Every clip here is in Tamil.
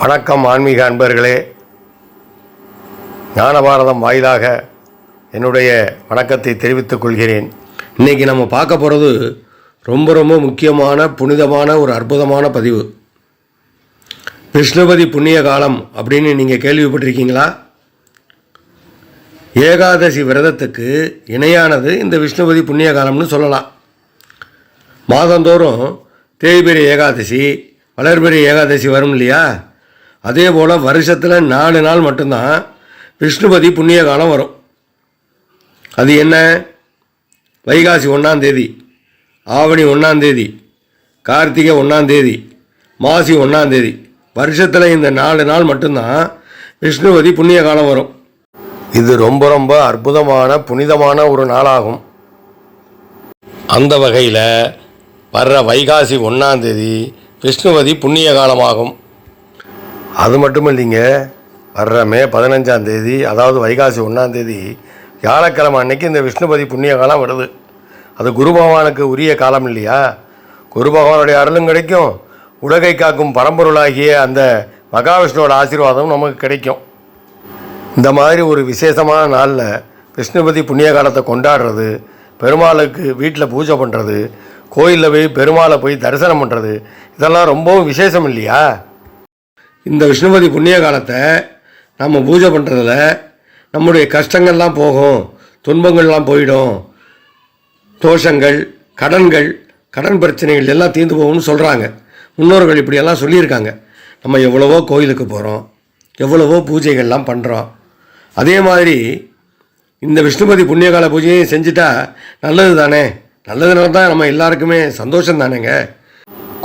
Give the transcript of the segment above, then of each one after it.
வணக்கம் ஆன்மீக அன்பர்களே. ஞானபாரதம் வாயிலாக என்னுடைய வணக்கத்தை தெரிவித்துக் கொள்கிறேன். இன்றைக்கி நம்ம பார்க்க போகிறது ரொம்ப ரொம்ப முக்கியமான புனிதமான ஒரு அற்புதமான பதிவு. விஷ்ணுபதி புண்ணிய காலம் அப்படின்னு நீங்கள் கேள்விப்பட்டிருக்கீங்களா? ஏகாதசி விரதத்துக்கு இணையானது இந்த விஷ்ணுபதி புண்ணிய காலம்னு சொல்லலாம். மாதந்தோறும் தேய்பெரிய ஏகாதசி வளர்பெரிய ஏகாதசி வரும் இல்லையா? அதே போல் வருஷத்தில் நாலு நாள் மட்டும்தான் விஷ்ணுபதி புண்ணிய காலம் வரும். அது என்ன? வைகாசி ஒன்றாந்தேதி ஆவணி ஒன்றாந்தேதி கார்த்திகை ஒன்றாந்தேதி மாசி ஒன்றாந்தேதி வருஷத்தில் இந்த நாலு நாள் மட்டும்தான் விஷ்ணுபதி புண்ணிய காலம் வரும். இது ரொம்ப ரொம்ப அற்புதமான புனிதமான ஒரு நாளாகும். அந்த வகையில் வர்ற வைகாசி ஒன்றாந்தேதி விஷ்ணுவதி புண்ணிய காலமாகும் அது மட்டும் இல்லைங்க வர்ற மே பதினஞ்சாம் தேதி அதாவது வைகாசி ஒன்றாந்தேதி வியாழக்கிழமை அன்னைக்கு இந்த விஷ்ணுபதி புண்ணிய காலம் வருது. அது குரு பகவானுக்கு உரிய காலம் இல்லையா? குரு பகவானுடைய அருளும் கிடைக்கும். உலகை காக்கும் பரம்பொருளாகிய அந்த மகாவிஷ்ணுவோட ஆசீர்வாதம் நமக்கு கிடைக்கும். இந்த மாதிரி ஒரு விசேஷமான நாளில் விஷ்ணுபதி புண்ணிய காலத்தை கொண்டாடுறது பெருமாளுக்கு வீட்டில் பூஜை பண்ணுறது கோயிலில் போய் பெருமாளை போய் தரிசனம் பண்ணுறது இதெல்லாம் ரொம்பவும் விசேஷம் இல்லையா? இந்த விஷ்ணுபதி புண்ணிய காலத்தை நம்ம பூஜை பண்ணுறதுல நம்முடைய கஷ்டங்கள்லாம் போகும் துன்பங்கள்லாம் போயிடும். தோஷங்கள் கடன்கள் கடன் பிரச்சனைகள் எல்லாம் தீர்ந்து போகும்னு சொல்கிறாங்க முன்னோர்கள் இப்படியெல்லாம் சொல்லியிருக்காங்க. நம்ம எவ்வளவோ கோயிலுக்கு போகிறோம் எவ்வளவோ பூஜைகள்லாம் பண்ணுறோம் அதே மாதிரி இந்த விஷ்ணுபதி புண்ணியகால பூஜையும் செஞ்சுட்டா நல்லது தானே? நல்லதுனால தான் நம்ம எல்லாருக்குமே சந்தோஷம் தானேங்க?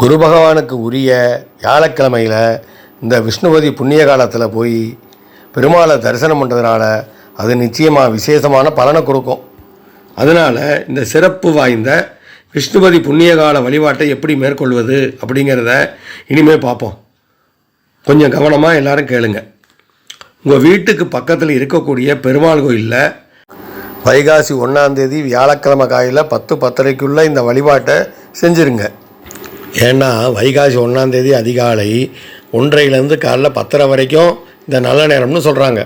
குரு பகவானுக்கு உரிய வியாழக்கிழமையில் இந்த விஷ்ணுபதி புண்ணிய காலத்தில் போய் பெருமாளை தரிசனம் பண்ணுறதுனால அது நிச்சயமாக விசேஷமான பலனை கொடுக்கும். அதனால் இந்த சிறப்பு வாய்ந்த விஷ்ணுபதி புண்ணிய கால வழிபாட்டை எப்படி மேற்கொள்வது அப்படிங்கிறத இனிமேல் பார்ப்போம். கொஞ்சம் கவனமாக எல்லாரும் கேளுங்க. உங்கள் வீட்டுக்கு பக்கத்தில் இருக்கக்கூடிய பெருமாள் கோயிலில் வைகாசி ஒன்றாந்தேதி வியாழக்கிழமை காலையில் பத்து பத்தரைக்குள்ளே இந்த வழிபாட்டை செஞ்சுருங்க. ஏன்னா வைகாசி ஒன்றாந்தேதி அதிகாலை ஒன்றையிலேருந்து காலைல பத்தரை வரைக்கும் இந்த நல்ல நேரம்னு சொல்கிறாங்க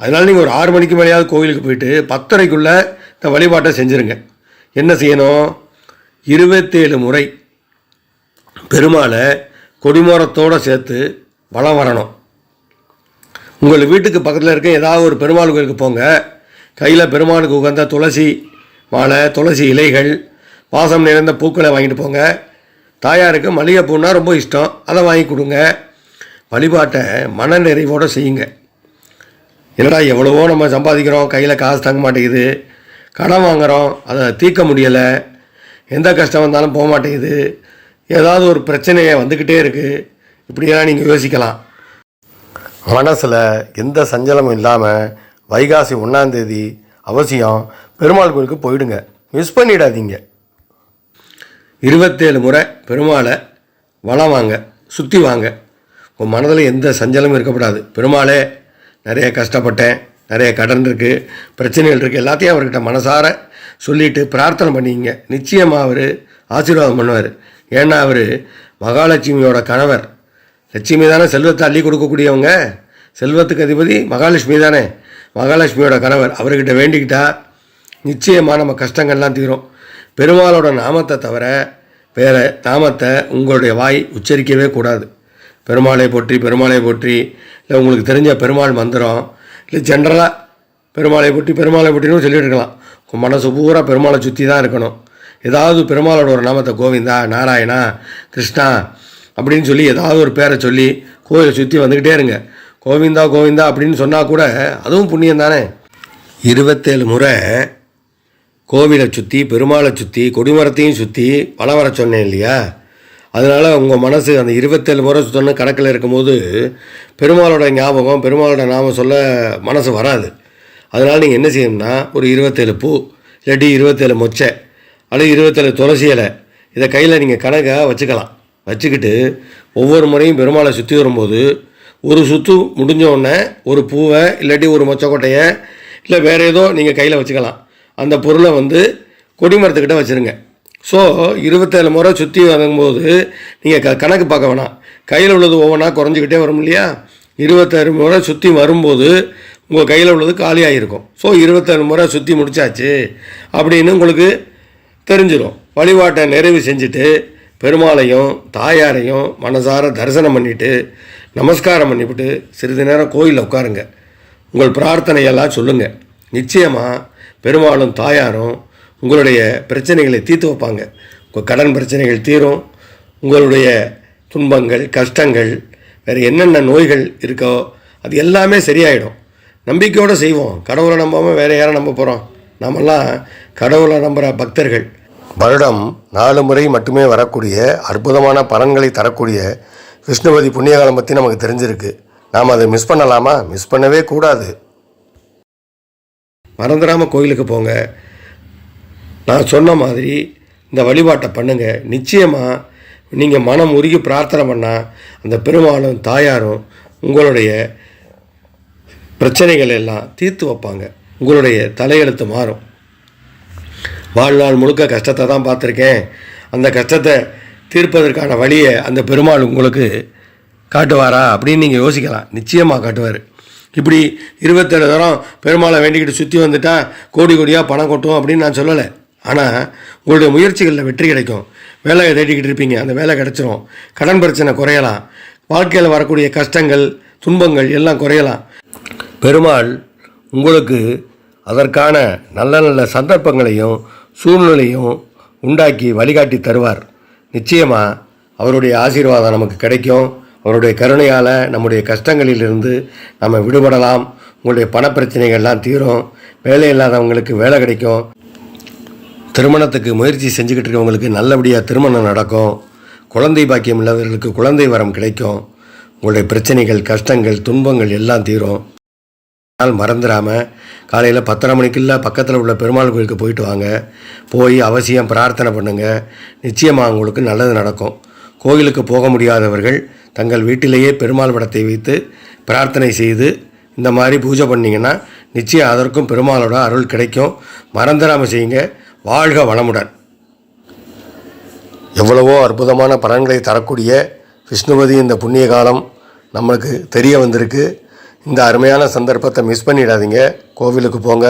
அதனால் நீங்கள் ஒரு ஆறு மணிக்கு மேலேயாவது கோயிலுக்கு போயிட்டு பத்தரைக்குள்ளே இந்த வழிபாட்டை செஞ்சுருங்க. என்ன செய்யணும்? இருபத்தேழு முறை பெருமாளை கொடிமரத்தோடு சேர்த்து வலம் வரணும். உங்கள் வீட்டுக்கு பக்கத்தில் இருக்க ஏதாவது ஒரு பெருமாள் கோயிலுக்கு போங்க. கையில் பெருமாளுக்கு உகந்த துளசி மாலை துளசி இலைகள் வாசம் நிறைந்த பூக்களை வாங்கிட்டு போங்க. தாயாருக்கு மல்லிகைப்பூன்னா ரொம்ப இஷ்டம். அதை வாங்கி கொடுங்க. வழிபாட்டை மன நிறைவோடு செய்யுங்க. என்னடா எவ்வளவோ நம்ம சம்பாதிக்கிறோம். கையில் காசு தங்க மாட்டேங்குது. கடன் வாங்குகிறோம் அதை தீர்க்க முடியலை. எந்த கஷ்டம் வந்தாலும் போக மாட்டேங்குது. ஏதாவது ஒரு பிரச்சனையை வந்துக்கிட்டே இருக்குது இப்படியெல்லாம் நீங்கள் யோசிக்கலாம். மனசில் எந்த சஞ்சலமும் இல்லாமல் வைகாசி ஒன்றாந்தேதி அவசியம். பெருமாள் கோயிலுக்கு போயிடுங்க. மிஸ் பண்ணிடாதீங்க. இருபத்தேழு முறை பெருமாளை வளம் வாங்க சுற்றி வாங்க. உங்கள் மனதில் எந்த சஞ்சலமும் இருக்கக்கூடாது பெருமாளே நிறைய கஷ்டப்பட்டேன் நிறைய கடன் இருக்குது பிரச்சனைகள் இருக்குது எல்லாத்தையும் அவர்கிட்ட மனசார சொல்லிட்டு பிரார்த்தனை பண்ணிங்க நிச்சயமாக அவர் ஆசீர்வாதம் பண்ணுவார். ஏன்னா அவர் மகாலட்சுமியோட கணவர். லட்சுமி தானே செல்வத்தை அள்ளி கொடுக்கக்கூடியவங்க. செல்வத்துக்கு அதிபதி மகாலட்சுமி தானே. மகாலட்சுமியோட கணவர். அவர்கிட்ட வேண்டிக்கிட்டால் நிச்சயமாக நம்ம கஷ்டங்கள்லாம் தீரும். பெருமாளோட நாமத்தை தவிர வேறு நாமத்தை உங்களுடைய வாய் உச்சரிக்கவே கூடாது. பெருமாளை போற்றி பெருமாளை போற்றி இல்லை உங்களுக்கு தெரிஞ்ச பெருமாள் மந்திரம் இல்லை ஜென்ரலாக பெருமாளை போற்றி பெருமாளை போட்டின்னு சொல்லிட்டு இருக்கலாம். உங்கள் மனசு பூரா பெருமாளை சுற்றி தான் இருக்கணும். ஏதாவது பெருமாளோட ஒரு நாமத்தை கோவிந்தா நாராயணா கிருஷ்ணா அப்படின்னு சொல்லி ஏதாவது ஒரு பேரை சொல்லி கோவிலை சுற்றி வந்துக்கிட்டே இருங்க. கோவிந்தா கோவிந்தா அப்படின்னு சொன்னால் கூட அதுவும் புண்ணியம் தானே இருபத்தேழு முறை கோவிலை சுற்றி பெருமாளை சுற்றி கொடிமரத்தையும் சுற்றி வலம் வர சொன்னேன் இல்லையா? அதனால் உங்கள் மனசு அந்த இருபத்தேழு முறை சுத்தன்னு கணக்கில் இருக்கும்போது பெருமாளோட ஞாபகம் பெருமாளோட நாமம் சொல்ல மனசு வராது. அதனால் நீங்கள் என்ன செய்யணும்னா ஒரு இருபத்தேழு பூ இல்லாட்டி இருபத்தேழு மொச்சை அல்லது இருபத்தேழு துளசி இலை இதை கையில் நீங்கள் கணக்காக வச்சுக்கலாம். வச்சுக்கிட்டு ஒவ்வொரு முறையும் பெருமாளை சுற்றி வரும்போது ஒரு சுற்று முடிஞ்ச உடனே ஒரு பூவை இல்லாட்டி ஒரு மொச்சக்கொட்டையை இல்லை வேறு ஏதோ நீங்கள் கையில் வச்சுக்கலாம். அந்த பொருளை வந்து கொடிமரத்துக்கிட்ட வச்சுருங்க. ஸோ இருபத்தேழு முறை சுற்றி வரும்போது நீங்கள் க கணக்கு பார்க்க வேணாம். கையில் உள்ளது ஒவ்வொன்றா குறைஞ்சிக்கிட்டே வரும் இல்லையா? இருபத்தாறு முறை சுற்றி வரும்போது உங்கள் கையில் உள்ளது காலியாக இருக்கும் ஸோ இருபத்தாறு முறை சுற்றி முடிச்சாச்சு அப்படின்னு உங்களுக்கு தெரிஞ்சிடும் வழிபாட்டை நிறைவு செஞ்சுட்டு பெருமாளையும் தாயாரையும் மனசார தரிசனம் பண்ணிவிட்டு நமஸ்காரம் பண்ணிவிட்டு சிறிது நேரம் கோயிலில் உட்காருங்க. உங்கள் பிரார்த்தனையெல்லாம் சொல்லுங்கள் நிச்சயமாக பெருமாளும் தாயாரும் உங்களுடைய பிரச்சனைகளை தீர்த்து வைப்பாங்க. உங்கள் கடன் பிரச்சனைகள் தீரும். உங்களுடைய துன்பங்கள் கஷ்டங்கள் வேறு என்னென்ன நோய்கள் இருக்கோ அது எல்லாமே சரியாயிடும். நம்பிக்கையோடு செய்வோம். கடவுளை நம்பாமல் வேறு யாரை நம்ப போகிறோம் நாமெல்லாம் கடவுளை நம்புகிற பக்தர்கள். வருடம் நாலு முறை மட்டுமே வரக்கூடிய அற்புதமான பலன்களை தரக்கூடிய விஷ்ணுபதி புண்ணியகாலம் பற்றி நமக்கு தெரிஞ்சிருக்கு. நாம் அதை மிஸ் பண்ணலாமா? மிஸ் பண்ணவே கூடாது. மறந்துடாமல் கோயிலுக்கு போங்க. நான் சொன்ன மாதிரி இந்த வழிபாட்டை பண்ணுங்கள் நிச்சயமாக நீங்கள் மனம் உருகி பிரார்த்தனை பண்ணால் அந்த பெருமாளும் தாயாரும் உங்களுடைய பிரச்சனைகள் எல்லாம் தீர்த்து வைப்பாங்க. உங்களுடைய தலையெழுத்து மாறும். வாழ்நாள் முழுக்க கஷ்டத்தை தான் பார்த்துருக்கேன். அந்த கஷ்டத்தை தீர்ப்பதற்கான வழியை அந்த பெருமாள் உங்களுக்கு காட்டுவாரா அப்படின்னு நீங்கள் யோசிக்கலாம். நிச்சயமாக காட்டுவார். இப்படி இருபத்தேழு தரம் பெருமாளை வேண்டிக்கிட்டு சுற்றி வந்துட்டால் கோடி கோடியாக பணம் கொட்டும் அப்படின்னு நான் சொல்லலை. ஆனால் உங்களுடைய முயற்சிகளில் வெற்றி கிடைக்கும். வேலையை தேடிக்கிட்டு இருப்பீங்க. அந்த வேலை கிடச்சிரும். கடன் பிரச்சனை குறையலாம். வாழ்க்கையில் வரக்கூடிய கஷ்டங்கள் துன்பங்கள் எல்லாம் குறையலாம். பெருமாள் உங்களுக்கு அதற்கான நல்ல நல்ல சந்தர்ப்பங்களையும் சூழ்நிலையும் உண்டாக்கி வழிகாட்டி தருவார். நிச்சயமாக அவருடைய ஆசீர்வாதம் நமக்கு கிடைக்கும். அவருடைய கருணையால் நம்முடைய கஷ்டங்களிலிருந்து நம்ம விடுபடலாம். உங்களுடைய பணப்பிரச்சனைகள்லாம் தீரும். வேலை இல்லாதவங்களுக்கு வேலை கிடைக்கும். திருமணத்துக்கு முயற்சி செஞ்சுக்கிட்டு இருக்கவங்களுக்கு நல்லபடியாக திருமணம் நடக்கும். குழந்தை பாக்கியம் இல்லாதவர்களுக்கு குழந்தை வரம் கிடைக்கும். உங்களுடைய பிரச்சனைகள் கஷ்டங்கள் துன்பங்கள் எல்லாம் தீரும். நாள் மறந்துடாமல் காலையில் பத்தரை மணிக்குள்ள பக்கத்தில் உள்ள பெருமாள் கோயிலுக்கு போயிட்டு வாங்க. போய் அவசியம் பிரார்த்தனை பண்ணுங்கள் நிச்சயமாக உங்களுக்கு நல்லது நடக்கும். கோயிலுக்கு போக முடியாதவர்கள் தங்கள் வீட்டிலேயே பெருமாள் படத்தை வைத்து பிரார்த்தனை செய்து இந்த மாதிரி பூஜை பண்ணிங்கன்னா நிச்சயம் அதற்கும் பெருமாளோட அருள் கிடைக்கும். மறந்துடாமல் செய்யுங்க. வாழ்க வளமுடன். எவ்வளவோ அற்புதமான பலன்களை தரக்கூடிய விஷ்ணுபதி இந்த புண்ணிய காலம் நம்மளுக்கு தெரிய வந்திருக்கு. இந்த அருமையான சந்தர்ப்பத்தை மிஸ் பண்ணிடாதீங்க. கோவிலுக்கு போங்க.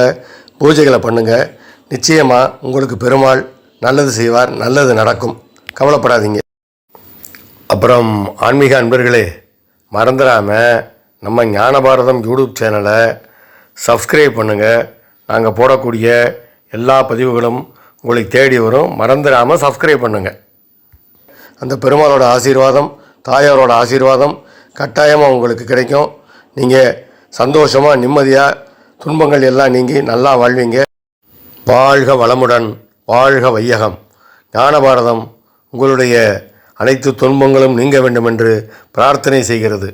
பூஜைகளை பண்ணுங்கள் நிச்சயமாக உங்களுக்கு பெருமாள் நல்லது செய்வார் நல்லது நடக்கும். கவலைப்படாதீங்க. அப்புறம் ஆன்மீக அன்பர்களே மறந்துடாமல் நம்ம ஞானபாரதம் யூடியூப் சேனலை சப்ஸ்கிரைப் பண்ணுங்கள் நாங்கள் போடக்கூடிய எல்லா பதிவுகளும் உங்களை தேடி வரும். மறந்துடாமல் சப்ஸ்கிரைப் பண்ணுங்கள் அந்த பெருமாளோட ஆசீர்வாதம் தாயாரோட ஆசீர்வாதம் கட்டாயமாக உங்களுக்கு கிடைக்கும். நீங்கள் சந்தோஷமாக நிம்மதியாக துன்பங்கள் எல்லாம் நீங்கி நல்லா வாழ்வீங்க. வாழ்க வளமுடன் வாழ்க வையகம். ஞானபாரதம் உங்களுடைய அனைத்து துன்பங்களும் நீங்க வேண்டும் என்று பிரார்த்தனை செய்கிறது.